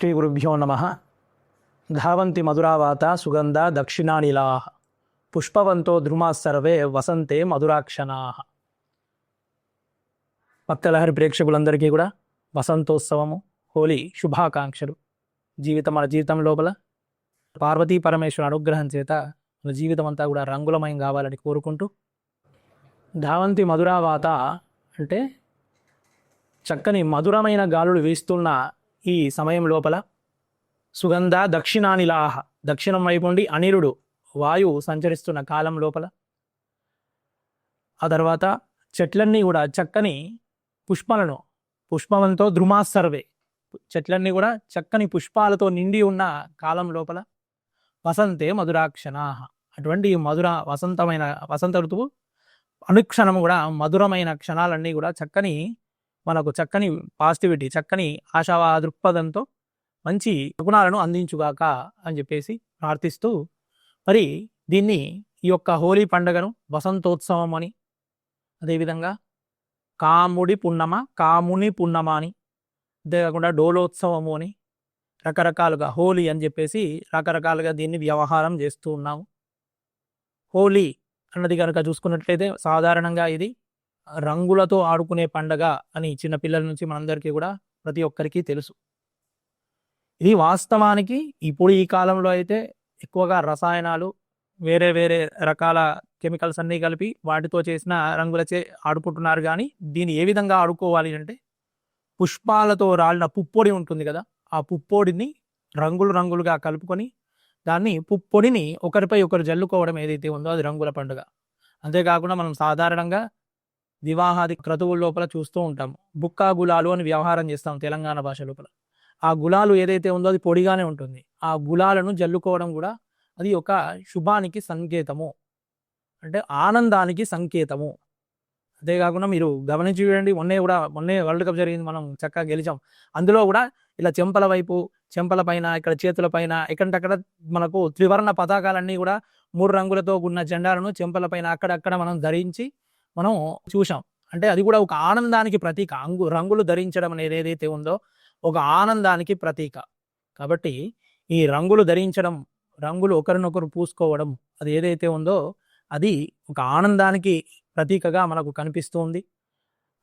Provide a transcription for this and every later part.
శ్రీ గురుభ్యో నమ. ధావంతి మధురావాత సుగంధ దక్షిణానిలా. పుష్పవంతో ధ్రుమా సర్వే వసంతే మధురాక్షణా. భక్తలహరి ప్రేక్షకులందరికీ కూడా వసంతోత్సవము హోలీ శుభాకాంక్షలు. జీవితం మన జీవితం లోపల పార్వతీ పరమేశ్వర అనుగ్రహం చేత మన జీవితం అంతా కూడా రంగులమయం కావాలని కోరుకుంటూ ధావంతి మధురావాత అంటే చక్కని మధురమైన గాలులు వీస్తున్న ఈ సమయం లోపల సుగంధ దక్షిణానిలాహ దక్షిణం వైపు నుండి అనిరుడు వాయువు సంచరిస్తున్న కాలం లోపల ఆ తర్వాత చెట్లన్నీ కూడా చక్కని పుష్పాలను పుష్పవంతో ద్రుమాసర్వే చెట్లన్నీ కూడా చక్కని పుష్పాలతో నిండి ఉన్న కాలం లోపల వసంతే మధురాక్షణాహ. అటువంటి మధుర వసంతమైన వసంత ఋతువు అనుక్షణం కూడా మధురమైన క్షణాలన్నీ కూడా చక్కని మనకు చక్కని పాజిటివిటీ చక్కని ఆశావా దృక్పథంతో మంచి గుణాలను అందించుగాక అని చెప్పేసి ప్రార్థిస్తూ మరి దీన్ని ఈ యొక్క హోలీ పండుగను వసంతోత్సవం అని అదేవిధంగా కాముడి పున్నమ కాముని పున్నమ అని అంతేకాకుండా డోలోత్సవము అని రకరకాలుగా హోలీ అని చెప్పేసి రకరకాలుగా దీన్ని వ్యవహారం చేస్తూ ఉన్నాము. హోలీ అన్నది కనుక చూసుకున్నట్లయితే సాధారణంగా ఇది రంగులతో ఆడుకునే పండగ అని చిన్నపిల్లల నుంచి మనందరికీ కూడా ప్రతి ఒక్కరికి తెలుసు. ఇది వాస్తవానికి ఇప్పుడు ఈ కాలంలో అయితే ఎక్కువగా రసాయనాలు వేరే వేరే రకాల కెమికల్స్ అన్నీ కలిపి వాటితో చేసిన రంగులచే ఆడుకుంటున్నారు. కానీ దీన్ని ఏ విధంగా ఆడుకోవాలి అంటే పుష్పాలతో రాలిన పుప్పొడి ఉంటుంది కదా ఆ పుప్పొడిని రంగులు రంగులుగా కలుపుకొని దాన్ని పుప్పొడిని ఒకరిపై ఒకరు జల్లుకోవడం ఏదైతే ఉందో అది రంగుల పండుగ. అంతేకాకుండా మనం సాధారణంగా వివాహాది క్రతువుల లోపల చూస్తూ ఉంటాం. బుక్కా గులాలు అని వ్యవహారం చేస్తాం తెలంగాణ భాష లోపల. ఆ గులాలు ఏదైతే ఉందో అది పొడిగానే ఉంటుంది. ఆ గులాలను జల్లుకోవడం కూడా అది ఒక శుభానికి సంకేతము. అంటే ఆనందానికి సంకేతము. అంతేకాకుండా మీరు గమనించి చూడండి మొన్నే కూడా మొన్నే వరల్డ్ కప్ జరిగింది మనం చక్కగా గెలిచాం. అందులో కూడా ఇలా చెంపల వైపు చెంపల పైన ఇక్కడ చేతుల పైన ఎక్కడంటక్కడ మనకు త్రివర్ణ పతాకాలన్నీ కూడా మూడు రంగులతో ఉన్న జెండాలను చెంపల పైన అక్కడక్కడ మనం ధరించి మనం చూసాం అంటే అది కూడా ఒక ఆనందానికి ప్రతీక. అంగు రంగులు ధరించడం అనేది ఏదైతే ఉందో ఒక ఆనందానికి ప్రతీక. కాబట్టి ఈ రంగులు ధరించడం రంగులు ఒకరినొకరు పూసుకోవడం అది ఏదైతే ఉందో అది ఒక ఆనందానికి ప్రతీకగా మనకు కనిపిస్తుంది.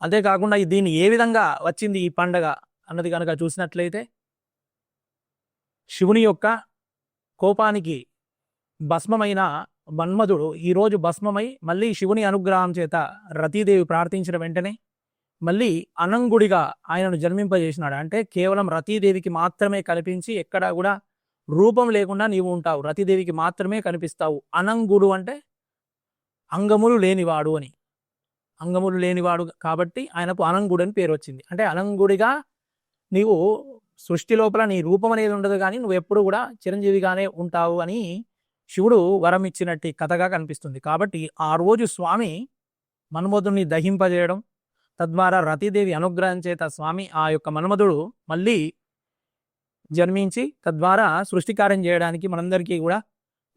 అంతేకాకుండా దీన్ని ఏ విధంగా వచ్చింది ఈ పండగ అన్నది కనుక చూసినట్లయితే శివుని యొక్క కోపానికి భస్మమైన మన్మధుడు ఈరోజు భస్మమై మళ్ళీ శివుని అనుగ్రహం చేత రతీదేవి ప్రార్థించిన వెంటనే మళ్ళీ అనంగుడిగా ఆయనను జన్మింపజేసినాడు. అంటే కేవలం రతీదేవికి మాత్రమే కనిపించి ఎక్కడా కూడా రూపం లేకుండా నీవు ఉంటావు. రతీదేవికి మాత్రమే కనిపిస్తావు. అనంగుడు అంటే అంగములు లేనివాడు అని. అంగములు లేనివాడు కాబట్టి ఆయనకు అనంగుడు అని పేరు వచ్చింది. అంటే అనంగుడిగా నీవు సృష్టి లోపల నీ రూపం అనేది ఉండదు కానీ నువ్వు ఎప్పుడు కూడా చిరంజీవిగానే ఉంటావు అని శివుడు వరం ఇచ్చినట్టు కథగా కనిపిస్తుంది. కాబట్టి ఆ రోజు స్వామి మన్మధుడిని దహింపజేయడం తద్వారా రతీదేవి అనుగ్రహం చేత స్వామి ఆ యొక్క మన్మధుడు మళ్ళీ జన్మించి తద్వారా సృష్టికార్యం చేయడానికి మనందరికీ కూడా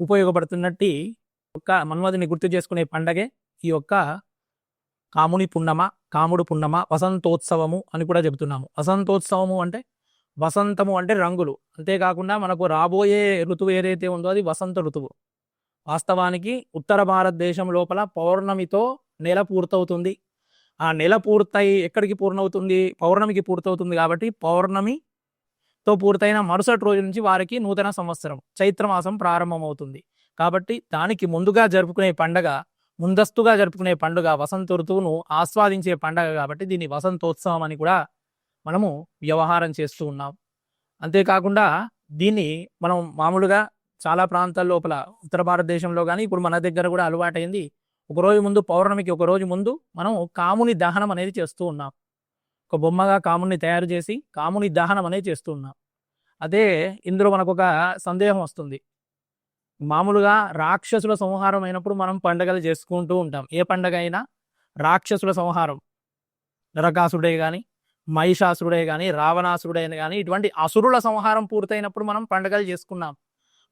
ఉపయోగపడుతున్నట్టు ఒక మన్మధుని గుర్తు చేసుకునే పండగే ఈ యొక్క కాముని పున్నమ కాముడు పున్నమ వసంతోత్సవము అని కూడా చెబుతున్నాము. వసంతోత్సవము అంటే వసంతము అంటే రంగులు. అంతేకాకుండా మనకు రాబోయే ఋతువు ఏదైతే ఉందో అది వసంత ఋతువు. వాస్తవానికి ఉత్తర భారతదేశం లోపల పౌర్ణమితో నెల పూర్తవుతుంది. ఆ నెల పూర్తయి ఎక్కడికి పూర్ణవుతుంది? పౌర్ణమికి పూర్తవుతుంది కాబట్టి పౌర్ణమితో పూర్తయిన మరుసటి రోజు నుంచి వారికి నూతన సంవత్సరం చైత్రమాసం ప్రారంభమవుతుంది. కాబట్టి దానికి ముందుగా జరుపుకునే పండగ ముందస్తుగా జరుపుకునే పండుగ వసంత ఋతువును ఆస్వాదించే పండగ కాబట్టి దీన్ని వసంతోత్సవం అని కూడా మనము వ్యవహారం చేస్తూ ఉన్నాం. అంతేకాకుండా దీన్ని మనం మామూలుగా చాలా ప్రాంతాల లోపల ఉత్తర భారతదేశంలో కానీ ఇప్పుడు మన దగ్గర కూడా అలవాటైంది. ఒకరోజు ముందు పౌర్ణమికి ఒకరోజు ముందు మనం కాముని దహనం అనేది చేస్తూ ఉన్నాం. ఒక బొమ్మగా కాముని తయారు చేసి కాముని దహనం అనేది చేస్తూ ఉన్నాం. అదే ఇందులో మనకు ఒక సందేహం వస్తుంది. మామూలుగా రాక్షసుల సంహారం అయినప్పుడు మనం పండగలు చేసుకుంటూ ఉంటాం. ఏ పండగ అయినా రాక్షసుల సంహారం. నరకాసుడే కానీ మహిషాసురుడే కానీ రావణాసురుడే కానీ ఇటువంటి అసురుల సంహారం పూర్తయినప్పుడు మనం పండగలు చేసుకున్నాం.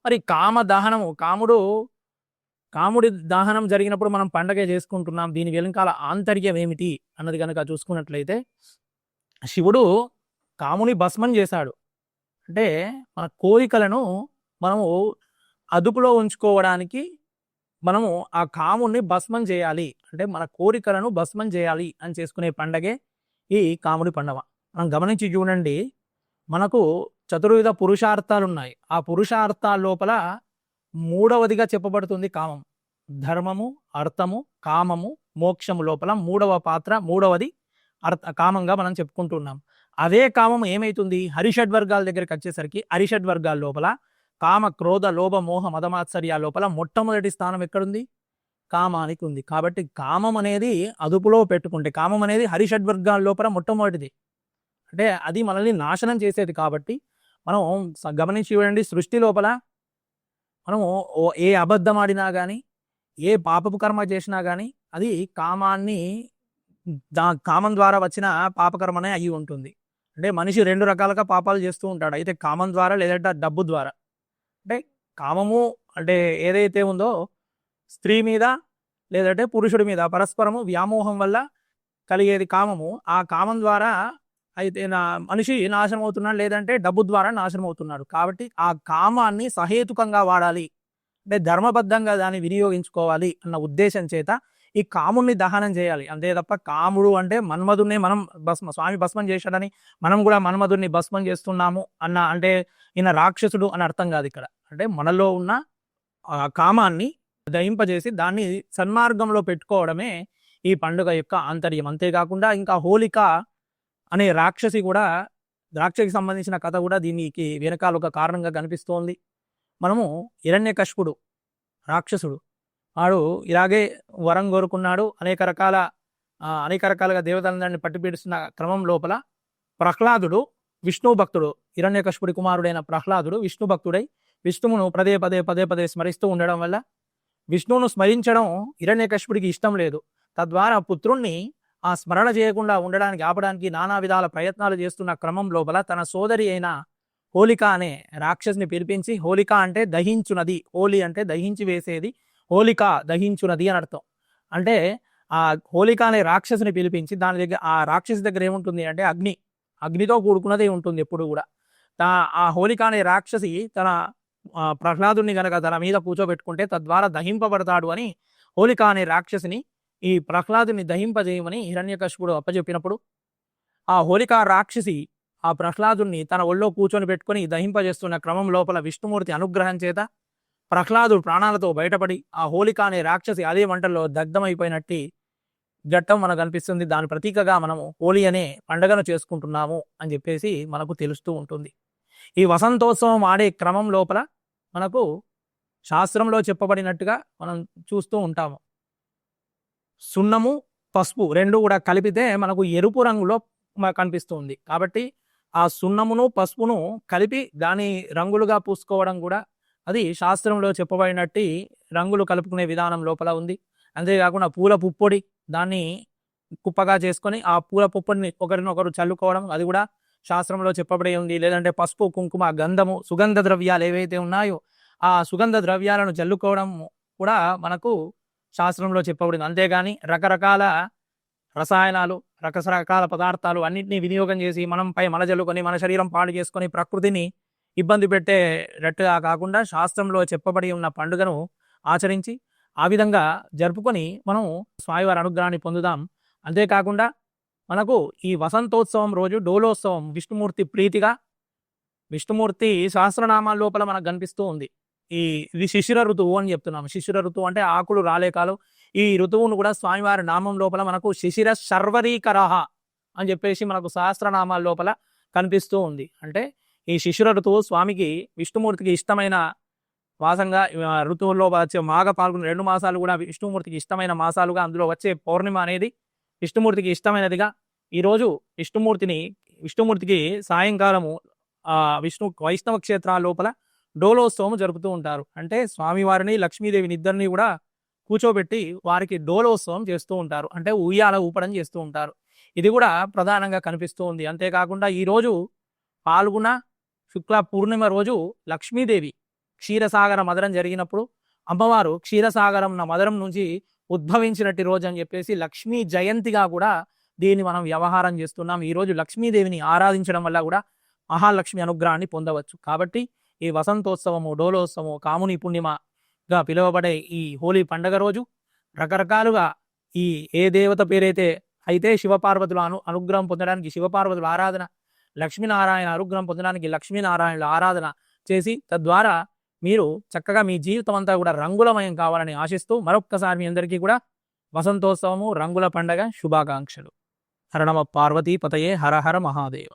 మరి కామ దహనము కాముడు కాముడి దహనం జరిగినప్పుడు మనం పండగ చేసుకుంటున్నాం. దీని వెనుకాల ఆంతర్యం ఏమిటి అన్నది కనుక చూసుకున్నట్లయితే శివుడు కాముని భస్మం చేశాడు. అంటే మన కోరికలను మనము అదుపులో ఉంచుకోవడానికి మనము ఆ కాముని భస్మం చేయాలి. అంటే మన కోరికలను భస్మం చేయాలి అని చేసుకునే పండగే ఈ కాముడి పండవ. మనం గమనించి చూడండి మనకు చతుర్విధ పురుషార్థాలు ఉన్నాయి ఆ పురుషార్థాల లోపల మూడవదిగా చెప్పబడుతుంది కామం. ధర్మము అర్థము కామము మోక్షము లోపల మూడవ పాత్ర మూడవది అర్థ కామంగా మనం చెప్పుకుంటున్నాం. అదే కామం ఏమైతుంది? హరిషడ్ వర్గాల దగ్గరికి వచ్చేసరికి హరిషడ్ వర్గాల లోపల కామ క్రోధ లోభ మోహ మదమాత్సర్య లోపల మొట్టమొదటి స్థానం ఎక్కడుంది? కామానికి ఉంది. కాబట్టి కామం అనేది అదుపులో పెట్టుకుంటే కామం అనేది హరిషడ్ వర్గాల లోపల మొట్టమొదటిది. అంటే అది మనల్ని నాశనం చేసేది కాబట్టి మనం స- గమనించి చూడండి సృష్టి లోపల మనము ఓ- ఏ అబద్ధం ఆడినా కానీ ఏ పాపపు కర్మ చేసినా కానీ అది కామాన్ని దా కామం ద్వారా వచ్చిన పాపకర్మనే అయి ఉంటుంది. అంటే మనిషి రెండు రకాలుగా పాపాలు చేస్తూ ఉంటాడు. అయితే కామం ద్వారా లేదంటే డబ్బు ద్వారా. అంటే కామము అంటే ఏదైతే ఉందో స్త్రీ మీద లేదంటే పురుషుడి మీద పరస్పరము వ్యామోహం వల్ల కలిగేది కామము. ఆ కామం ద్వారా అయితే నా మనిషి నాశనం అవుతున్నాడు లేదంటే డబ్బు ద్వారా నాశనం అవుతున్నాడు కాబట్టి ఆ కామాన్ని సహేతుకంగా వాడాలి. అంటే ధర్మబద్ధంగా దాన్ని వినియోగించుకోవాలి అన్న ఉద్దేశం చేత ఈ కాముడిని దహనం చేయాలి. అంతే తప్ప కాముడు అంటే మన్మధుడిని మనం భస్మ స్వామి భస్మం చేశాడని మనం కూడా మన్మధుడిని భస్మం చేస్తున్నాము అన్న అంటే ఈయన రాక్షసుడు అని అర్థం కాదు ఇక్కడ. అంటే మనలో ఉన్న కామాన్ని దయింపజేసి దాన్ని సన్మార్గంలో పెట్టుకోవడమే ఈ పండుగ యొక్క ఆంతర్యం. అంతేకాకుండా ఇంకా హోలిక అనే రాక్షసి కూడా రాక్షసికి సంబంధించిన కథ కూడా దీనికి వెనకాల ఒక కారణంగా కనిపిస్తోంది. మనము హిరణ్యకశిపుడు రాక్షసుడు వాడు ఇలాగే వరం కోరుకున్నాడు. అనేక రకాల అనేక రకాలుగా దేవతలందరినీ పట్టిపీడుస్తున్న క్రమం లోపల ప్రహ్లాదుడు విష్ణు భక్తుడు హిరణ్యకశిపుడి కుమారుడైన ప్రహ్లాదుడు విష్ణు భక్తుడై విష్ణువును పదే పదే పదే పదే స్మరిస్తూ ఉండడం వల్ల విష్ణువును స్మరించడం హిరణ్యకశిపుడికి ఇష్టం లేదు. తద్వారా పుత్రుణ్ణి ఆ స్మరణ చేయకుండా ఉండడానికి ఆపడానికి నానా విధాల ప్రయత్నాలు చేస్తున్న క్రమం లోపల తన సోదరి అయిన హోలిక అనే రాక్షసుని పిలిపించి హోలిక అంటే దహించునది హోలీ అంటే దహించి వేసేది హోలిక దహించునది అని అర్థం. అంటే ఆ హోలిక అనే రాక్షసుని పిలిపించి దాని దగ్గర ఆ రాక్షసి దగ్గర ఏముంటుంది అంటే అగ్ని అగ్నితో కూడుకున్నదే ఉంటుంది ఎప్పుడు కూడా. ఆ హోలిక అనే రాక్షసి తన ప్రహ్లాదుని గనక తన మీద కూర్చోబెట్టుకుంటే తద్వారా దహింపబడతాడు అని హోలిక అనే రాక్షసిని ఈ ప్రహ్లాదుని దహింపజేయమని హిరణ్యకశిపుడు అప్పచెప్పినప్పుడు ఆ హోలిక రాక్షసి ఆ ప్రహ్లాదుని తన ఒళ్ళో కూర్చొని పెట్టుకొని దహింపజేస్తున్న క్రమం లోపల విష్ణుమూర్తి అనుగ్రహం చేత ప్రహ్లాదుడు ప్రాణాలతో బయటపడి ఆ హోలిక అనే రాక్షసి అదే మంటల్లో దగ్ధమైపోయినట్టి ఘట్టం మనకు అనిపిస్తుంది. దాని ప్రతీకగా మనము హోలీ అనే పండగను చేసుకుంటున్నాము అని చెప్పేసి మనకు తెలుస్తూ ఉంటుంది. ఈ వసంతోత్సవం ఆడే క్రమం లోపల మనకు శాస్త్రంలో చెప్పబడినట్టుగా మనం చూస్తూ ఉంటాము. సున్నము పసుపు రెండు కూడా కలిపితే మనకు ఎరుపు రంగులో కనిపిస్తుంది. కాబట్టి ఆ సున్నమును పసుపును కలిపి దాని రంగులుగా పూసుకోవడం కూడా అది శాస్త్రంలో చెప్పబడినట్టు రంగులు కలుపుకునే విధానం లోపల ఉంది. అంతేకాకుండా పూల పుప్పొడి దాన్ని కుప్పగా చేసుకొని ఆ పూల పుప్పొడిని ఒకరినొకరు చల్లుకోవడం అది కూడా శాస్త్రంలో చెప్పబడి ఉంది. లేదంటే పసుపు కుంకుమ గంధము సుగంధ ద్రవ్యాలు ఏవైతే ఉన్నాయో ఆ సుగంధ ద్రవ్యాలను చల్లుకోవడం కూడా మనకు శాస్త్రంలో చెప్పబడింది. అంతేగాని రకరకాల రసాయనాలు రకరకాల పదార్థాలు అన్నింటినీ వినియోగం చేసి మనంపై మన జల్లుకొని మన శరీరం పాడు చేసుకొని ప్రకృతిని ఇబ్బంది పెట్టేటట్టుగా కాకుండా శాస్త్రంలో చెప్పబడి ఉన్న పండుగను ఆచరించి ఆ విధంగా జరుపుకొని మనం స్వామివారి అనుగ్రహాన్ని పొందుదాం. అంతేకాకుండా మనకు ఈ వసంతోత్సవం రోజు డోలోత్సవం విష్ణుమూర్తి ప్రీతిగా విష్ణుమూర్తి సహస్రనామాల లోపల మనకు కనిపిస్తూ ఉంది. ఈ ఇది శిశిర ఋతువు అని చెప్తున్నాం. శిశిర ఋతువు అంటే ఆకులు రాలేకాలు ఈ ఋతువును కూడా స్వామివారి నామం లోపల మనకు శిశిర శర్వరీకరహ అని చెప్పేసి మనకు సహస్రనామాల లోపల కనిపిస్తూ ఉంది. అంటే ఈ శిశిర ఋతువు స్వామికి విష్ణుమూర్తికి ఇష్టమైన మాసంగా ఋతువుల్లో వచ్చే మాఘ పాల్గొన్న రెండు మాసాలు కూడా విష్ణుమూర్తికి ఇష్టమైన మాసాలుగా అందులో వచ్చే పౌర్ణిమ అనేది విష్ణుమూర్తికి ఇష్టమైనదిగా ఈరోజు విష్ణుమూర్తిని విష్ణుమూర్తికి సాయంకాలము విష్ణు వైష్ణవ క్షేత్రాల లోపల డోలోత్సవం జరుపుతూ ఉంటారు. అంటే స్వామివారిని లక్ష్మీదేవిని ఇద్దరిని కూడా కూర్చోబెట్టి వారికి డోలోత్సవం చేస్తూ ఉంటారు. అంటే ఉయ్యాల ఊపడం చేస్తూ ఉంటారు. ఇది కూడా ప్రధానంగా కనిపిస్తూ ఉంది. అంతేకాకుండా ఈరోజు పాల్గొన శుక్ల పూర్ణిమ రోజు లక్ష్మీదేవి క్షీరసాగర మదరం జరిగినప్పుడు అమ్మవారు క్షీరసాగరం మదరం నుంచి ఉద్భవించినట్టు రోజు అని చెప్పేసి లక్ష్మీ జయంతిగా కూడా దీన్ని మనం వ్యవహారం చేస్తున్నాం. ఈరోజు లక్ష్మీదేవిని ఆరాధించడం వల్ల కూడా మహాలక్ష్మి అనుగ్రహాన్ని పొందవచ్చు. కాబట్టి ఈ వసంతోత్సవము డోలోత్సవము కాముని పూర్ణిమగా పిలువబడే ఈ హోలీ పండగ రోజు రకరకాలుగా ఈ ఏ దేవత పేరైతే అయితే శివపార్వతుల అను అనుగ్రహం పొందడానికి శివపార్వతుల ఆరాధన లక్ష్మీనారాయణ అనుగ్రహం పొందడానికి లక్ష్మీనారాయణుల ఆరాధన చేసి తద్వారా మీరు చక్కగా మీ జీవితం అంతా కూడా రంగులమయం కావాలని ఆశిస్తూ మరొక్కసారి మీ అందరికీ కూడా వసంతోత్సవము రంగుల పండగ శుభాకాంక్షలు. హరణమ పార్వతీ పతయే హర హర మహాదేవ.